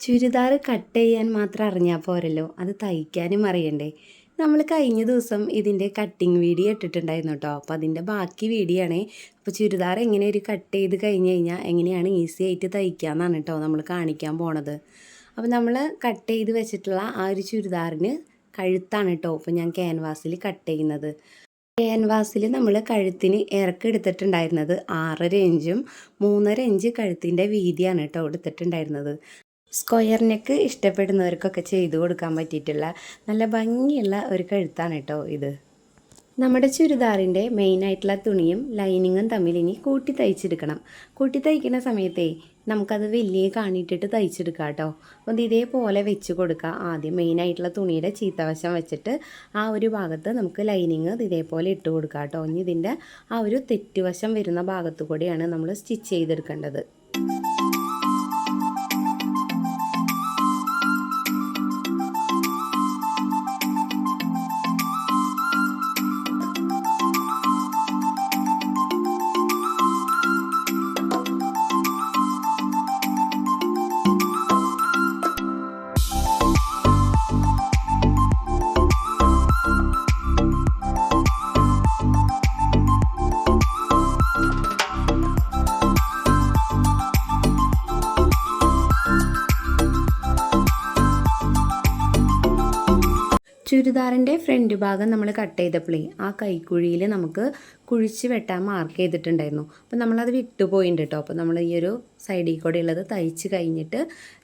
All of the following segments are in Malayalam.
ചുരിദാർ കട്ട് ചെയ്യാൻ മാത്രം അറിഞ്ഞാൽ പോരല്ലോ. അത് തയ്ക്കാനും അറിയണ്ടേ. നമ്മൾ കഴിഞ്ഞ ദിവസം ഇതിന്റെ കട്ടിങ് വീഡിയോ ഇട്ടിട്ടുണ്ടായിരുന്നു കേട്ടോ അപ്പോൾ അതിന്റെ ബാക്കി വീഡിയോ ആണേ. അപ്പോൾ ചുരിദാർ എങ്ങനെ ഒരു കട്ട് ചെയ്ത് കഴിഞ്ഞ് കഴിഞ്ഞാൽ എങ്ങനെയാണ് ഈസി ആയിട്ട് തയ്ക്കാമെന്നാണ് കേട്ടോ നമ്മൾ കാണിക്കാൻ പോണത്. അപ്പോൾ നമ്മൾ കട്ട് ചെയ്ത് വെച്ചിട്ടുള്ള ആ ഒരു ചുരിദാറിന് കഴുത്താണ് കേട്ടോ അപ്പോൾ ഞാൻ ക്യാൻവാസിൽ കട്ട് ചെയ്യുന്നത്. ക്യാൻവാസിൽ നമ്മൾ കഴുത്തിന് ഇറക്കെടുത്തിട്ടുണ്ടായിരുന്നത് ആറര ഇഞ്ചും മൂന്നര ഇഞ്ച് കഴുത്തിന്റെ വീതിയാണ് കേട്ടോ എടുത്തിട്ടുണ്ടായിരുന്നത്. സ്ക്വയർ നെക്ക് ഇഷ്ടപ്പെടുന്നവർക്കൊക്കെ ചെയ്തു കൊടുക്കാൻ പറ്റിയിട്ടുള്ള നല്ല ഭംഗിയുള്ള ഒരു കഴുത്താണ് കേട്ടോ ഇത്. നമ്മുടെ ചുരിദാറിന്റെ മെയിനായിട്ടുള്ള തുണിയും ലൈനിങ്ങും തമ്മിൽ ഇനി കൂട്ടി തയ്ച്ചെടുക്കണം. കൂട്ടി തയ്ക്കുന്ന സമയത്തേ നമുക്കത് വലിയ കാണിയിട്ടിട്ട് തയ്ച്ചെടുക്കാം കേട്ടോ. അപ്പോൾ ഇത് ഇതേപോലെ വെച്ച് കൊടുക്കുക ആദ്യം മെയിനായിട്ടുള്ള തുണിയുടെ ചീത്തവശം വെച്ചിട്ട് ആ ഒരു ഭാഗത്ത് നമുക്ക് ലൈനിങ് ഇതേപോലെ ഇട്ട് കൊടുക്കാം കേട്ടോ. ഇനി ഇതിന്റെ ആ ഒരു തെറ്റുവശം വരുന്ന ഭാഗത്തു കൂടിയാണ് നമ്മൾ സ്റ്റിച്ച് ചെയ്തെടുക്കേണ്ടത്. ചുരിദാറിന്റെ ഫ്രണ്ട് ഭാഗം നമ്മൾ കട്ട് ചെയ്തപ്പോഴേ ആ കൈക്കുഴിയിൽ നമുക്ക് കുഴിച്ച് വെട്ടാൻ മാർക്ക് ചെയ്തിട്ടുണ്ടായിരുന്നു. അപ്പോൾ നമ്മളത് വിട്ടുപോയിട്ടുണ്ട് കേട്ടോ അപ്പോൾ നമ്മൾ ഈ ഒരു സൈഡിൽ കൂടെ ഉള്ളത് തയ്ച്ച് കഴിഞ്ഞിട്ട്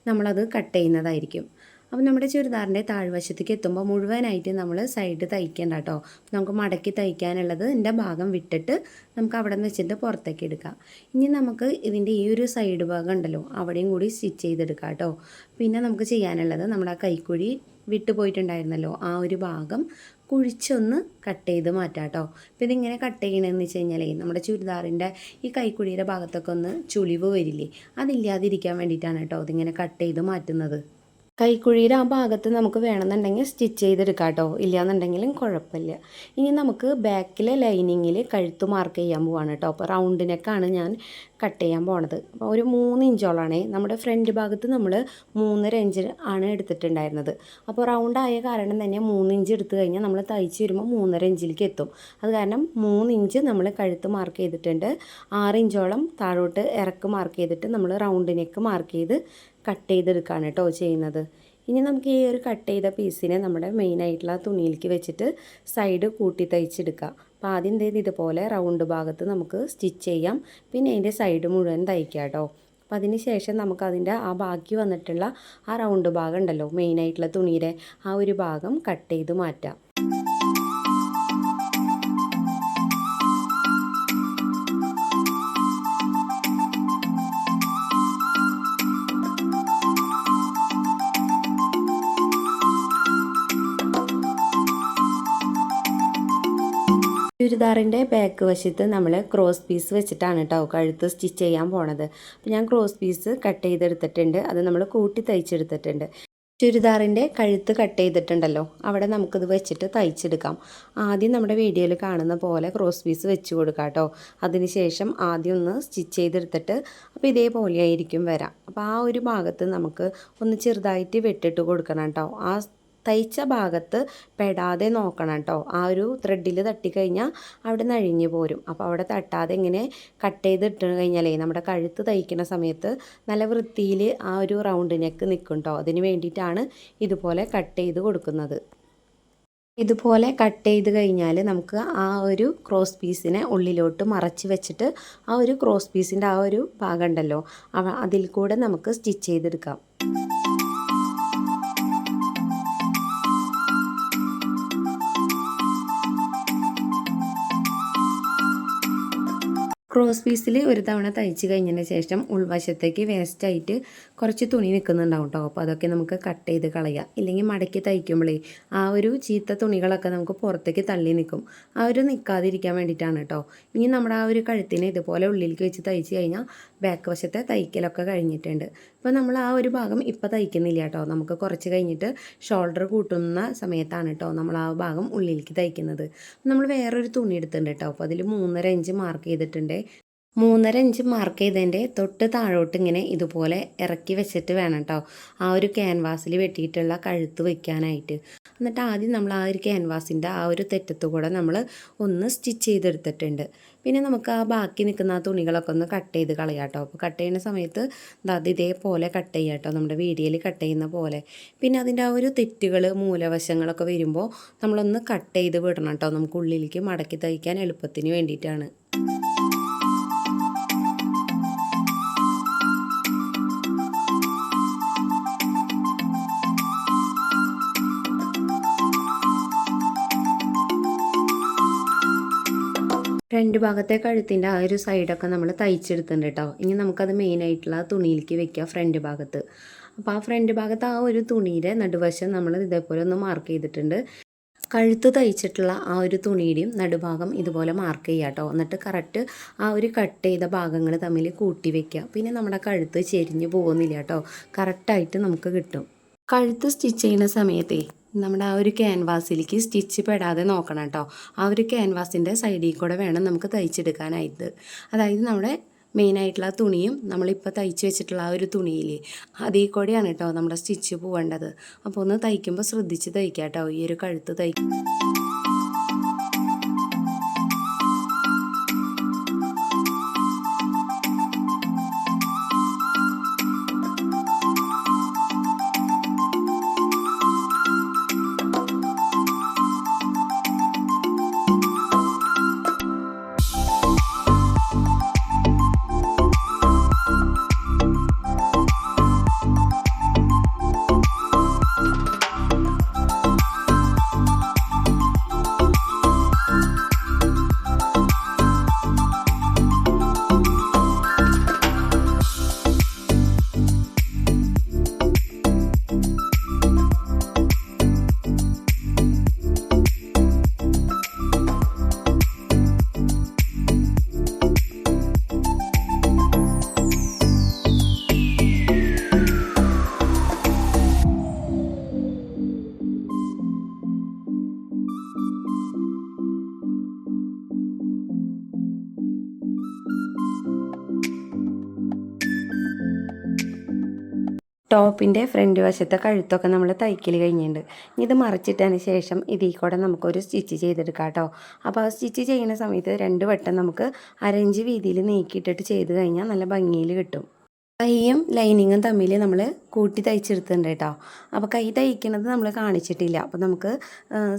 നമ്മളത് കട്ട് ചെയ്യുന്നതായിരിക്കും. അപ്പോൾ നമ്മുടെ ചുരിദാറിന്റെ താഴ്വശത്തേക്ക് എത്തുമ്പോൾ മുഴുവനായിട്ട് നമ്മൾ സൈഡ് തയ്ക്കേണ്ട കേട്ടോ നമുക്ക് മടക്കി തയ്ക്കാനുള്ളത് എന്റെ ഭാഗം വിട്ടിട്ട് നമുക്ക് അവിടെ നിന്ന് വെച്ചിട്ട് പുറത്തേക്ക് എടുക്കാം. ഇനി നമുക്ക് ഇതിന്റെ ഈ ഒരു സൈഡ് ഭാഗം ഉണ്ടല്ലോ അവിടെയും കൂടി സ്റ്റിച്ച് ചെയ്തെടുക്കാം കേട്ടോ പിന്നെ നമുക്ക് ചെയ്യാനുള്ളത് നമ്മുടെ ആ കൈക്കുഴി വിട്ടു പോയിട്ടുണ്ടായിരുന്നല്ലോ ആ ഒരു ഭാഗം കുഴിച്ചൊന്ന് കട്ട് ചെയ്ത് മാറ്റാം കേട്ടോ അപ്പോൾ ഇതിങ്ങനെ കട്ട് ചെയ്യണമെന്ന് വെച്ച് കഴിഞ്ഞാൽ നമ്മുടെ ചുരിദാറിന്റെ ഈ കൈക്കുഴിയുടെ ഭാഗത്തൊക്കെ ഒന്ന് ചുളിവ് വരില്ലേ? അതില്ലാതിരിക്കാൻ വേണ്ടിയിട്ടാണ് കേട്ടോ ഇതിങ്ങനെ കട്ട് ചെയ്ത് മാറ്റുന്നത്. കൈക്കുഴിയുടെ ആ ഭാഗത്ത് നമുക്ക് വേണമെന്നുണ്ടെങ്കിൽ സ്റ്റിച്ച് ചെയ്തെടുക്കാം കേട്ടോ. ഇല്ലയെന്നുണ്ടെങ്കിലും കുഴപ്പമില്ല. ഇനി നമുക്ക് ബാക്കിലെ ലൈനിങ്ങിൽ കഴുത്ത് മാർക്ക് ചെയ്യാൻ പോവാണ് കേട്ടോ. അപ്പോൾ റൗണ്ട് ഞാൻ കട്ട് ചെയ്യാൻ പോണത്. അപ്പോൾ ഒരു മൂന്ന് ഇഞ്ചോളാണേ. നമ്മുടെ ഫ്രണ്ട് ഭാഗത്ത് നമ്മൾ മൂന്നര ഇഞ്ച് ആണ് എടുത്തിട്ടുണ്ടായിരുന്നത്. അപ്പോൾ റൗണ്ട് ആയ കാരണം തന്നെ മൂന്ന് ഇഞ്ച് എടുത്തു കഴിഞ്ഞാൽ നമ്മൾ തയ്ച്ച് വരുമ്പോൾ മൂന്നര ഇഞ്ചിലേക്ക് എത്തും. അത് കാരണം മൂന്ന് ഇഞ്ച് നമ്മൾ കഴുത്ത് മാർക്ക് ചെയ്തിട്ടുണ്ട്. ആറ് ഇഞ്ചോളം താഴോട്ട് ഇറക്ക് മാർക്ക് ചെയ്തിട്ട് നമ്മൾ റൗണ്ട് നെക്ക് മാർക്ക് ചെയ്ത് കട്ട് ചെയ്തെടുക്കുകയാണ് കേട്ടോ ചെയ്യുന്നത്. ഇനി നമുക്ക് ഈ ഒരു കട്ട് ചെയ്ത പീസിനെ നമ്മുടെ മെയിൻ ആയിട്ടുള്ള തുണിയിലേക്ക് വെച്ചിട്ട് സൈഡ് കൂട്ടി തയ്ച്ചെടുക്കാം. അപ്പോൾ ആദ്യം ചെയ്ത് ഇതുപോലെ റൗണ്ട് ഭാഗത്ത് നമുക്ക് സ്റ്റിച്ച് ചെയ്യാം. പിന്നെ അതിന്റെ സൈഡ് മുഴുവൻ തയ്ക്കാം കേട്ടോ. അപ്പോൾ അതിന് ശേഷം നമുക്കതിന്റെ ആ ബാക്കി വന്നിട്ടുള്ള ആ റൗണ്ട് ഭാഗം ഉണ്ടല്ലോ മെയിനായിട്ടുള്ള തുണിയുടെ ആ ഒരു ഭാഗം കട്ട് ചെയ്ത് മാറ്റാം. ചുരിദാറിന്റെ ബാക്ക് വശത്ത് നമ്മൾ ക്രോസ് പീസ് വെച്ചിട്ടാണ് കേട്ടോ കഴുത്ത് സ്റ്റിച്ച് ചെയ്യാൻ പോണത്. അപ്പോൾ ഞാൻ ക്രോസ് പീസ് കട്ട് ചെയ്തെടുത്തിട്ടുണ്ട്. അത് നമ്മൾ കൂട്ടി തയ്ച്ചെടുത്തിട്ടുണ്ട്. ചുരിദാറിന്റെ കഴുത്ത് കട്ട് ചെയ്തിട്ടുണ്ടല്ലോ. അവിടെ നമുക്കിത് വെച്ചിട്ട് തയ്ച്ചെടുക്കാം. ആദ്യം നമ്മുടെ വീഡിയോയിൽ കാണുന്ന പോലെ ക്രോസ് പീസ് വെച്ച് കൊടുക്കാം കേട്ടോ അതിനുശേഷം ആദ്യം ഒന്ന് സ്റ്റിച്ച് ചെയ്തെടുത്തിട്ട് അപ്പോൾ ഇതേപോലെയായിരിക്കും വരാം. അപ്പോൾ ആ ഒരു ഭാഗത്ത് നമുക്ക് ഒന്ന് ചെറുതായിട്ട് വെട്ടിട്ട് കൊടുക്കണം കേട്ടോ ആ തയ്ച്ച ഭാഗത്ത് പെടാതെ നോക്കണം കേട്ടോ ആ ഒരു ത്രെഡിൽ തട്ടിക്കഴിഞ്ഞാൽ അവിടെ നിന്ന് അഴിഞ്ഞു പോരും. അപ്പോൾ അവിടെ തട്ടാതെ ഇങ്ങനെ കട്ട് ചെയ്ത് ഇട്ട് കഴിഞ്ഞാലേ നമ്മുടെ കഴുത്ത് തയ്ക്കുന്ന സമയത്ത് നല്ല വൃത്തിയിൽ ആ ഒരു റൗണ്ട് നെക്ക് നിൽക്കും കേട്ടോ അതിന് വേണ്ടിയിട്ടാണ് ഇതുപോലെ കട്ട് ചെയ്ത് കൊടുക്കുന്നത്. ഇതുപോലെ കട്ട് ചെയ്ത് കഴിഞ്ഞാൽ നമുക്ക് ആ ഒരു ക്രോസ് പീസിനെ ഉള്ളിലോട്ട് മറച്ച് വെച്ചിട്ട് ആ ഒരു ക്രോസ് പീസിന്റെ ആ ഒരു ഭാഗം ഉണ്ടല്ലോ അതിൽ കൂടെ നമുക്ക് സ്റ്റിച്ച് ചെയ്തെടുക്കാം. ക്രോസ് പീസിൽ ഒരു തവണ തയ്ച്ച് കഴിഞ്ഞതിന് ശേഷം ഉൾവശത്തേക്ക് വേസ്റ്റായിട്ട് കുറച്ച് തുണി നിൽക്കുന്നുണ്ടാവും കേട്ടോ അപ്പോൾ അതൊക്കെ നമുക്ക് കട്ട് ചെയ്ത് കളയാം. ഇല്ലെങ്കിൽ മടക്കി തയ്ക്കുമ്പോഴേ ആ ഒരു ചീത്ത തുണികളൊക്കെ നമുക്ക് പുറത്തേക്ക് തള്ളി നിൽക്കും. ആ ഒരു നിൽക്കാതിരിക്കാൻ വേണ്ടിയിട്ടാണ് കേട്ടോ ഇനി നമ്മുടെ ആ ഒരു കഴുത്തിനെ ഇതുപോലെ ഉള്ളിലേക്ക് വെച്ച് തയ്ച്ച് കഴിഞ്ഞാൽ ബാക്ക് വശത്തെ തയ്ക്കലൊക്കെ കഴിഞ്ഞിട്ടുണ്ട്. ഇപ്പോൾ നമ്മൾ ആ ഒരു ഭാഗം ഇപ്പോൾ തയ്ക്കുന്നില്ല കേട്ടോ. നമുക്ക് കുറച്ച് കഴിഞ്ഞിട്ട് ഷോൾഡർ കൂട്ടുന്ന സമയത്താണ് കേട്ടോ നമ്മൾ ആ ഭാഗം ഉള്ളിലേക്ക് തയ്ക്കുന്നത്. നമ്മൾ വേറൊരു തുണി എടുത്തിട്ടുണ്ട് കേട്ടോ. അപ്പോൾ അതിൽ മൂന്നര ഇഞ്ച് മാർക്ക് ചെയ്തിട്ടുണ്ട്. മൂന്നര ഇഞ്ച് മാർക്ക് ചെയ്തതിന്റെ തൊട്ട് താഴോട്ട് ഇങ്ങനെ ഇതുപോലെ ഇറക്കി വെച്ചിട്ട് വേണം കേട്ടോ ആ ഒരു ക്യാൻവാസിൽ വെട്ടിയിട്ടുള്ള കഴുത്ത് വയ്ക്കാനായിട്ട് എന്നിട്ട് ആദ്യം നമ്മൾ ആ ഒരു ക്യാൻവാസിന്റെ ആ ഒരു തെറ്റത്ത് കൂടെ നമ്മൾ ഒന്ന് സ്റ്റിച്ച് ചെയ്തെടുത്തിട്ടുണ്ട്. പിന്നെ നമുക്ക് ആ ബാക്കി നിൽക്കുന്ന ആ തുണികളൊക്കെ ഒന്ന് കട്ട് ചെയ്ത് കളയാം കേട്ടോ അപ്പോൾ കട്ട് ചെയ്യുന്ന സമയത്ത് അത് ഇതേപോലെ കട്ട് ചെയ്യാം കേട്ടോ നമ്മുടെ വീഡിയോയിൽ കട്ട് ചെയ്യുന്ന പോലെ. പിന്നെ അതിന്റെ ആ ഒരു തെറ്റുകൾ മൂലവശങ്ങളൊക്കെ വരുമ്പോൾ നമ്മളൊന്ന് കട്ട് ചെയ്ത് വിടണം കേട്ടോ നമുക്ക് ഉള്ളിലേക്ക് മടക്കി തയ്ക്കാൻ എളുപ്പത്തിന് വേണ്ടിയിട്ടാണ്. രണ്ട് ഭാഗത്തെ കഴുത്തിന്റെ ആ ഒരു സൈഡൊക്കെ നമ്മൾ തയ്ച്ചെടുത്തിട്ടുണ്ട് കേട്ടോ ഇനി നമുക്കത് മെയിനായിട്ടുള്ള തുണിയിലേക്ക് വെക്കുക ഫ്രണ്ട് ഭാഗത്ത്. അപ്പോൾ ആ ഫ്രണ്ട് ഭാഗത്ത് ആ ഒരു തുണിയുടെ നടുവശം നമ്മൾ ഇതേപോലെ ഒന്ന് മാർക്ക് ചെയ്തിട്ടുണ്ട്. കഴുത്ത് തയ്ച്ചിട്ടുള്ള ആ ഒരു തുണിയുടെയും നടുഭാഗം ഇതുപോലെ മാർക്ക് ചെയ്യുക കേട്ടോ എന്നിട്ട് കറക്റ്റ് ആ ഒരു കട്ട് ചെയ്ത ഭാഗങ്ങൾ തമ്മിൽ കൂട്ടി വെക്കുക പിന്നെ നമ്മുടെ കഴുത്ത് ചെരിഞ്ഞ് പോകുന്നില്ല കേട്ടോ കറക്റ്റായിട്ട് നമുക്ക് കിട്ടും. കഴുത്ത് സ്റ്റിച്ച് ചെയ്യുന്ന സമയത്തേ നമ്മുടെ ആ ഒരു ക്യാൻവാസിലേക്ക് സ്റ്റിച്ച് പെടാതെ നോക്കണം കേട്ടോ. ആ ഒരു ക്യാൻവാസിന്റെ സൈഡിൽ കൂടെ വേണം നമുക്ക് തയ്ച്ചെടുക്കാനായിട്ട്. അതായത് നമ്മുടെ മെയിനായിട്ടുള്ള തുണിയും നമ്മളിപ്പോൾ തയ്ച്ച് വെച്ചിട്ടുള്ള ആ ഒരു തുണിയിൽ അതിൽ കൂടെയാണ് കേട്ടോ നമ്മുടെ സ്റ്റിച്ച് പോവേണ്ടത്. അപ്പോൾ ഒന്ന് തയ്ക്കുമ്പോൾ ശ്രദ്ധിച്ച് തയ്ക്കാം കേട്ടോ ഈ ഒരു കഴുത്ത് തയ്ക്കും ടോപ്പിന്റെ ഫ്രണ്ട് വശത്തെ കഴുത്തൊക്കെ നമ്മൾ തയ്ക്കൽ കഴിഞ്ഞിട്ടുണ്ട്. ഇത് മറിച്ചിട്ടതിന് ശേഷം ഇതിൽ കൂടെ നമുക്കൊരു സ്റ്റിച്ച് ചെയ്തെടുക്കാം കേട്ടോ. അപ്പോൾ ആ സ്റ്റിച്ച് ചെയ്യുന്ന സമയത്ത് രണ്ട് വട്ടം നമുക്ക് അരഞ്ച് വീതിയിൽ നീക്കിയിട്ടിട്ട് ചെയ്ത് കഴിഞ്ഞാൽ നല്ല ഭംഗിയിൽ കിട്ടും. കൈയും ലൈനിങ്ങും തമ്മിൽ നമ്മൾ കൂട്ടി തയ്ച്ചെടുത്തിട്ടുണ്ട് കേട്ടോ. അപ്പോൾ കൈ തയ്ക്കണത് നമ്മൾ കാണിച്ചിട്ടില്ല. അപ്പോൾ നമുക്ക്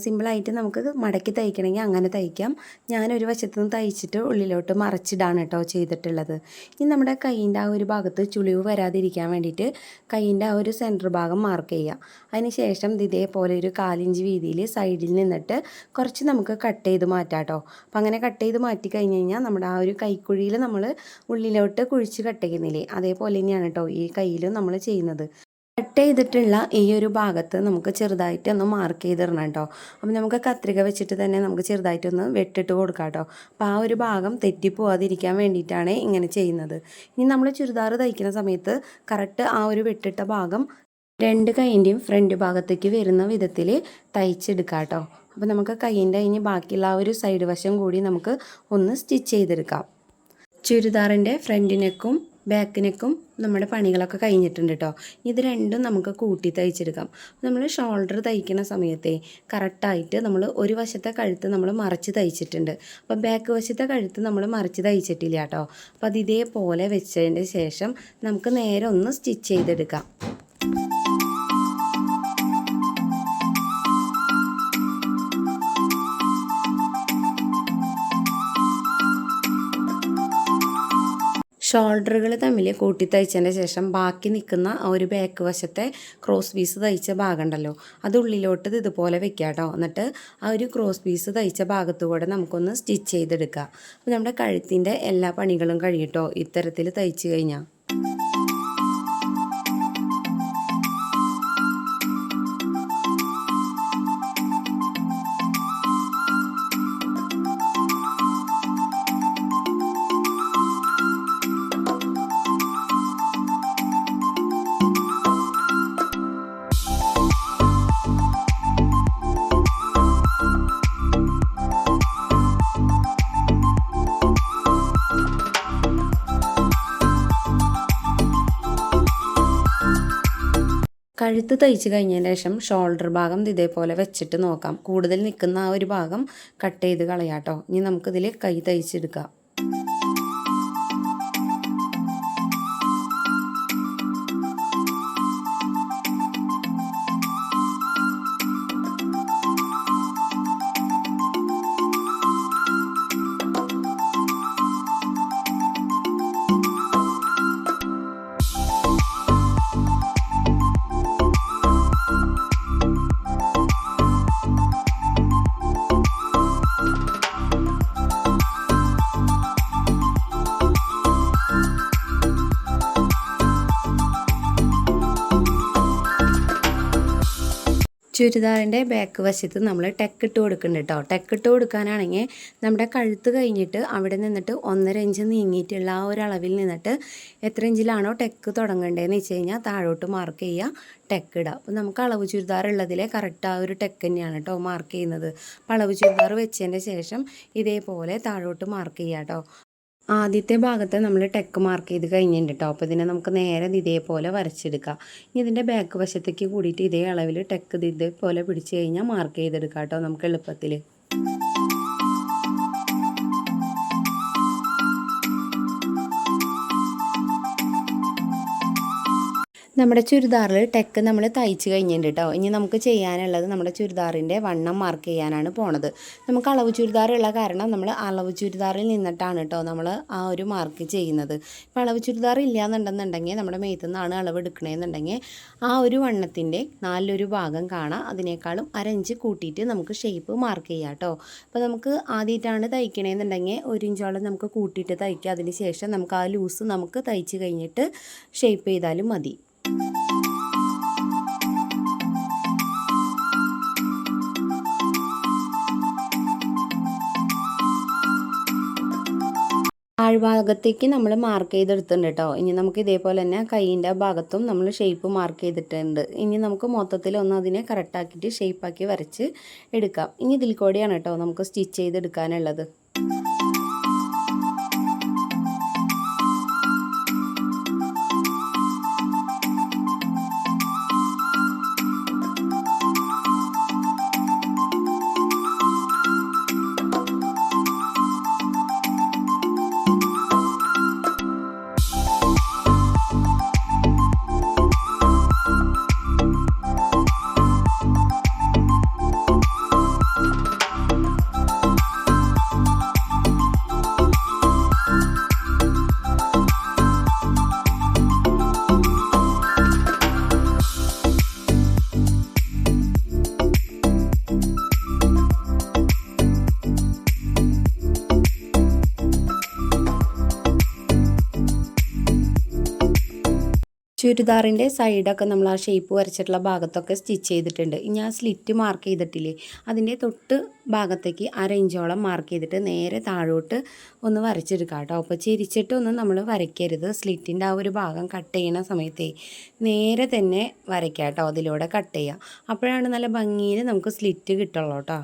സിമ്പിളായിട്ട് നമുക്ക് മടക്കി തയ്ക്കണമെങ്കിൽ അങ്ങനെ തയ്ക്കാം. ഞാനൊരു വശത്ത് നിന്ന് തയ്ച്ചിട്ട് ഉള്ളിലോട്ട് മറച്ചിടാണ് കേട്ടോ ചെയ്തിട്ടുള്ളത്. ഇനി നമ്മുടെ കൈയിന്റെ ആ ഒരു ഭാഗത്ത് ചുളിവ് വരാതിരിക്കാൻ വേണ്ടിയിട്ട് കൈയിന്റെ ആ ഒരു സെന്റർ ഭാഗം മാർക്ക് ചെയ്യാം അതിന് ശേഷം ഇതേപോലെ ഒരു കാലിഞ്ച് വീതിയിൽ സൈഡിൽ നിന്നിട്ട് കുറച്ച് നമുക്ക് കട്ട് ചെയ്ത് മാറ്റാം കേട്ടോ. അപ്പോൾ അങ്ങനെ കട്ട് ചെയ്ത് മാറ്റി കഴിഞ്ഞ് കഴിഞ്ഞാൽ നമ്മുടെ ആ ഒരു കൈക്കുഴിയിൽ നമ്മൾ ഉള്ളിലോട്ട് കുഴിച്ച് കട്ട് ചെയ്യുന്നില്ലേ? അതേപോലെ തന്നെയാണ് കേട്ടോ ഈ കയ്യിലും നമ്മൾ ചെയ്യുന്നത്. കട്ട് ചെയ്തിട്ടുള്ള ഈ ഒരു ഭാഗത്ത് നമുക്ക് ചെറുതായിട്ട് ഒന്ന് മാർക്ക് ചെയ്തിടണം കേട്ടോ. അപ്പം നമുക്ക് കത്രിക വെച്ചിട്ട് തന്നെ നമുക്ക് ചെറുതായിട്ടൊന്ന് വെട്ടിട്ട് കൊടുക്കാം കേട്ടോ. അപ്പം ആ ഒരു ഭാഗം തെറ്റിപ്പോവാതിരിക്കാൻ വേണ്ടിയിട്ടാണ് ഇങ്ങനെ ചെയ്യുന്നത്. ഇനി നമ്മൾ ചുരിദാർ തയ്ക്കുന്ന സമയത്ത് കറക്റ്റ് ആ ഒരു വെട്ടിട്ട ഭാഗം രണ്ട് കൈന്റെയും ഫ്രണ്ട് ഭാഗത്തേക്ക് വരുന്ന വിധത്തിൽ തയ്ച്ചെടുക്കാം കേട്ടോ. അപ്പോൾ നമുക്ക് കൈയിന്റെ ഇനി ബാക്കിയുള്ള ആ ഒരു സൈഡ് വശം കൂടി നമുക്ക് ഒന്ന് സ്റ്റിച്ച് ചെയ്തെടുക്കാം. ചുരിദാറിന്റെ ഫ്രണ്ടിനെക്കും ബാക്കിനേക്കും നമ്മുടെ പണികളൊക്കെ കഴിഞ്ഞിട്ടുണ്ട് കേട്ടോ ഇത് രണ്ടും നമുക്ക് കൂട്ടി തയ്ച്ചെടുക്കാം. നമ്മൾ ഷോൾഡർ തയ്ക്കുന്ന സമയത്തെ കറക്റ്റായിട്ട് നമ്മൾ ഒരു വശത്തെ കഴുത്ത് നമ്മൾ മറച്ച് തയ്ച്ചിട്ടുണ്ട്. അപ്പോൾ ബാക്ക് വശത്തെ കഴുത്ത് നമ്മൾ മറച്ച് തയ്ച്ചിട്ടില്ല കേട്ടോ അപ്പോൾ അത് ഇതേപോലെ വെച്ചതിന്റെ ശേഷം നമുക്ക് നേരെ ഒന്ന് സ്റ്റിച്ച് ചെയ്തെടുക്കാം. ഷോൾഡറുകൾ തമ്മിൽ കൂട്ടി തയ്ച്ചതിന് ശേഷം ബാക്കി നിൽക്കുന്ന ആ ഒരു ബാക്ക് വശത്തെ ക്രോസ് പീസ് തയ്ച്ച ഭാഗം ഉണ്ടല്ലോ അത് ഉള്ളിലോട്ട് ഇതുപോലെ വെക്കുക കേട്ടോ എന്നിട്ട് ആ ഒരു ക്രോസ് പീസ് തയ്ച്ച ഭാഗത്തുകൂടെ നമുക്കൊന്ന് സ്റ്റിച്ച് ചെയ്തെടുക്കാം. അപ്പോൾ നമ്മുടെ കഴുത്തിന്റെ എല്ലാ പണികളും കഴിയട്ടോ? ഇത്തരത്തിൽ തയ്ച്ച് കഴിഞ്ഞാൽ കഴുത്ത് തയ്ച്ച് കഴിഞ്ഞതിന് ശേഷം ഷോൾഡർ ഭാഗം ഇതേപോലെ വെച്ചിട്ട് നോക്കാം. കൂടുതൽ നിൽക്കുന്ന ആ ഒരു ഭാഗം കട്ട് ചെയ്ത് കളയാട്ടോ. ഇനി നമുക്കിതിൽ കൈ തയ്ച്ചെടുക്കാം. ചുരിദാറിന്റെ ബാക്ക് വശത്ത് നമ്മൾ ടെക്ക് ഇട്ട് കൊടുക്കുന്നുണ്ട് കേട്ടോ ടെക്ക് ഇട്ട് കൊടുക്കാനാണെങ്കിൽ നമ്മുടെ കഴുത്ത് കഴിഞ്ഞിട്ട് അവിടെ നിന്നിട്ട് ഒന്നര ഇഞ്ച് നീങ്ങിയിട്ടുള്ള ആ ഒരു അളവിൽ നിന്നിട്ട് എത്ര ഇഞ്ചിലാണോ ടെക്ക് തുടങ്ങേണ്ടതെന്ന് വെച്ച് കഴിഞ്ഞാൽ താഴോട്ട് മാർക്ക് ചെയ്യുക ടെക്ക് ഇടുക അപ്പോൾ നമുക്ക് അളവ് ചുരിദാർ ഉള്ളതിലെ കറക്റ്റ് ആ ഒരു ടെക്ക് തന്നെയാണ് കേട്ടോ മാർക്ക് ചെയ്യുന്നത്. അപ്പോൾ അളവ് ചുരിദാർ വെച്ചതിന്റെ ശേഷം ഇതേപോലെ താഴോട്ട് മാർക്ക് ചെയ്യുക കേട്ടോ ആദ്യത്തെ ഭാഗത്ത് നമ്മൾ ടെക്ക് മാർക്ക് ചെയ്ത് കഴിഞ്ഞിട്ടുണ്ട് കേട്ടോ അപ്പോൾ ഇതിനെ നമുക്ക് നേരെ ഇതേപോലെ വരച്ചെടുക്കാം. ഇനി ഇതിന്റെ ബാക്ക് വശത്തേക്ക് കൂടിയിട്ട് ഇതേ അളവിൽ ടെക്ക് ഇതേപോലെ പിടിച്ച് കഴിഞ്ഞാൽ മാർക്ക് ചെയ്തെടുക്കാം കേട്ടോ നമുക്ക് എളുപ്പത്തിൽ നമ്മുടെ ചുരിദാറിൽ ടെക്ക് നമ്മൾ തയ്ച്ച് കഴിഞ്ഞിട്ടുണ്ട് കേട്ടോ. ഇനി നമുക്ക് ചെയ്യാനുള്ളത് നമ്മുടെ ചുരിദാറിന്റെ വണ്ണം മാർക്ക് ചെയ്യാനാണ് പോണത്. നമുക്ക് അളവ് ചുരിദാറുള്ള കാരണം നമ്മൾ അളവ് ചുരിദാറിൽ നിന്നിട്ടാണ് കേട്ടോ നമ്മൾ ആ ഒരു മാർക്ക് ചെയ്യുന്നത്. ഇപ്പോൾ അളവ് ചുരിദാർ ഇല്ല എന്നുണ്ടെന്നുണ്ടെങ്കിൽ നമ്മുടെ മേത്ത് നിന്നാണ് അളവ് എടുക്കണമെന്നുണ്ടെങ്കിൽ ആ ഒരു വണ്ണത്തിന്റെ നാലൊരു ഭാഗം കാണാം. അതിനേക്കാളും അരഞ്ച് കൂട്ടിയിട്ട് നമുക്ക് ഷേപ്പ് മാർക്ക് ചെയ്യാം കേട്ടോ. അപ്പോൾ നമുക്ക് ആദ്യമായിട്ടാണ് തയ്ക്കണമെന്നുണ്ടെങ്കിൽ ഒരു ഇഞ്ചോളം നമുക്ക് കൂട്ടിയിട്ട് തയ്ക്കുക അതിന് ശേഷം നമുക്ക് ആ ലൂസ് നമുക്ക് തയ്ച്ച് കഴിഞ്ഞിട്ട് ഷേപ്പ് ചെയ്താലും മതി. താഴ്ഭാഗത്തേക്ക് നമ്മൾ മാർക്ക് ചെയ്തെടുത്തിട്ടുണ്ട് കേട്ടോ ഇനി നമുക്ക് ഇതേപോലെ തന്നെ കൈയിന്റെ ഭാഗത്തും നമ്മൾ ഷേപ്പ് മാർക്ക് ചെയ്തിട്ടുണ്ട്. ഇനി നമുക്ക് മൊത്തത്തിൽ ഒന്ന് അതിനെ കറക്റ്റാക്കിയിട്ട് ഷേപ്പാക്കി വരച്ച് എടുക്കാം. ഇനി ഇതിൽ കൂടെയാണ് കേട്ടോ നമുക്ക് സ്റ്റിച്ച് ചെയ്തെടുക്കാനുള്ളത്. ചുരിദാറിന്റെ സൈഡൊക്കെ നമ്മൾ ആ ഷേപ്പ് വരച്ചിട്ടുള്ള ഭാഗത്തൊക്കെ സ്റ്റിച്ച് ചെയ്തിട്ടുണ്ട്. ഇനി ആ സ്ലിറ്റ് മാർക്ക് ചെയ്തിട്ടില്ലേ? അതിന്റെ തൊട്ട് ഭാഗത്തേക്ക് അര ഇഞ്ചോളം മാർക്ക് ചെയ്തിട്ട് നേരെ താഴോട്ട് ഒന്ന് വരച്ചെടുക്കാം കേട്ടോ. അപ്പോൾ ചിരിച്ചിട്ടൊന്നും നമ്മൾ വരയ്ക്കരുത്. സ്ലിറ്റിന്റെ ആ ഒരു ഭാഗം കട്ട് ചെയ്യണ സമയത്തേ നേരെ തന്നെ വരയ്ക്കാം കേട്ടോ. അതിലൂടെ കട്ട് ചെയ്യാം അപ്പോഴാണ് നല്ല ഭംഗിയിൽ നമുക്ക് സ്ലിറ്റ് കിട്ടുള്ളൂ കേട്ടോ.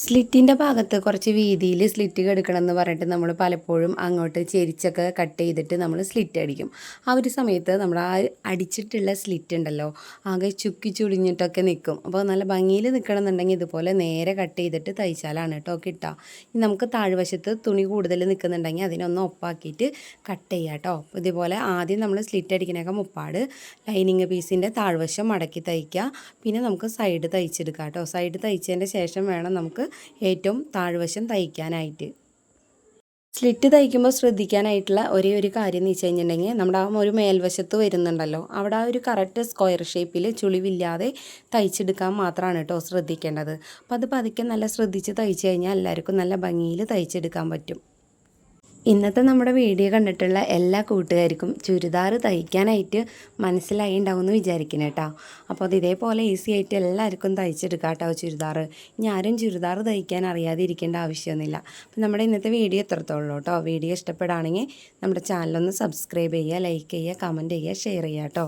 സ്ലിറ്റിന്റെ ഭാഗത്ത് കുറച്ച് വീതിയിൽ സ്ലിറ്റ് കെടുക്കണം എന്ന് പറഞ്ഞിട്ട് നമ്മൾ പലപ്പോഴും അങ്ങോട്ട് ചെരിച്ചൊക്കെ കട്ട് ചെയ്തിട്ട് നമ്മൾ സ്ലിറ്റ് അടിക്കും. ആ ഒരു സമയത്ത് നമ്മൾ ആ അടിച്ചിട്ടുള്ള സ്ലിറ്റ് ഉണ്ടല്ലോ ആകെ ചുക്കി ചുളിഞ്ഞിട്ടൊക്കെ നിൽക്കും അപ്പോൾ നല്ല ഭംഗിയിൽ നിൽക്കണം എന്നുണ്ടെങ്കിൽ ഇതുപോലെ നേരെ കട്ട് ചെയ്തിട്ട് തയ്ച്ചാലാണ് കേട്ടോ കിട്ടുക നമുക്ക് താഴ്വശത്ത് തുണി കൂടുതൽ നിൽക്കുന്നുണ്ടെങ്കിൽ അതിനൊന്ന് ഒപ്പാക്കിയിട്ട് കട്ട് ചെയ്യാം കേട്ടോ. ഇതുപോലെ ആദ്യം നമ്മൾ സ്ലിറ്റ് അടിക്കണേക്കെ മുപ്പാട് ലൈനിങ് പീസിന്റെ താഴ്വശം മടക്കി തയ്ക്കുക പിന്നെ നമുക്ക് സൈഡ് തയ്ച്ചെടുക്കാം കേട്ടോ. സൈഡ് തയ്ച്ചതിന്റെ ശേഷം വേണം നമുക്ക് ഏറ്റവും താഴ്വശം തയ്ക്കാനായിട്ട്. സ്ലിറ്റ് തയ്ക്കുമ്പോൾ ശ്രദ്ധിക്കാനായിട്ടുള്ള ഒരേ ഒരു കാര്യം എന്ന് വെച്ച് കഴിഞ്ഞിട്ടുണ്ടെങ്കിൽ നമ്മുടെ ആ ഒരു മേൽവശത്ത് വരുന്നുണ്ടല്ലോ. അവിടെ ആ ഒരു കറക്റ്റ് സ്ക്വയർ ഷേപ്പിൽ ചുളിവില്ലാതെ തയ്ച്ചെടുക്കാൻ മാത്രമാണ് കേട്ടോ ശ്രദ്ധിക്കേണ്ടത്. അപ്പോൾ അത് പതുക്കെ നല്ല ശ്രദ്ധിച്ച് തയ്ച്ചു കഴിഞ്ഞാൽ എല്ലാവർക്കും നല്ല ഭംഗിയിൽ തയ്ച്ചെടുക്കാൻ പറ്റും. ഇന്നത്തെ നമ്മുടെ വീഡിയോ കണ്ടിട്ടുള്ള എല്ലാ കൂട്ടുകാർക്കും ചുരിദാർ തയ്ക്കാനായിട്ട് മനസ്സിലായി ഉണ്ടാവുമെന്ന് വിചാരിക്കണം കേട്ടോ. അപ്പോൾ അത് ഇതേപോലെ ഈസി ആയിട്ട് എല്ലാവർക്കും തയ്ച്ചെടുക്കാം കേട്ടോ ചുരിദാർ. ഇനി ആരും ചുരിദാർ തയ്ക്കാൻ അറിയാതെ ഇരിക്കേണ്ട ആവശ്യമൊന്നുമില്ല. അപ്പോൾ നമ്മുടെ ഇന്നത്തെ വീഡിയോ എത്രത്തോളം കേട്ടോ. വീഡിയോ ഇഷ്ടപ്പെടുകയാണെങ്കിൽ നമ്മുടെ ചാനലൊന്ന് സബ്സ്ക്രൈബ് ചെയ്യുക ലൈക്ക് ചെയ്യുക കമന്റ് ചെയ്യുക ഷെയർ ചെയ്യുക കേട്ടോ.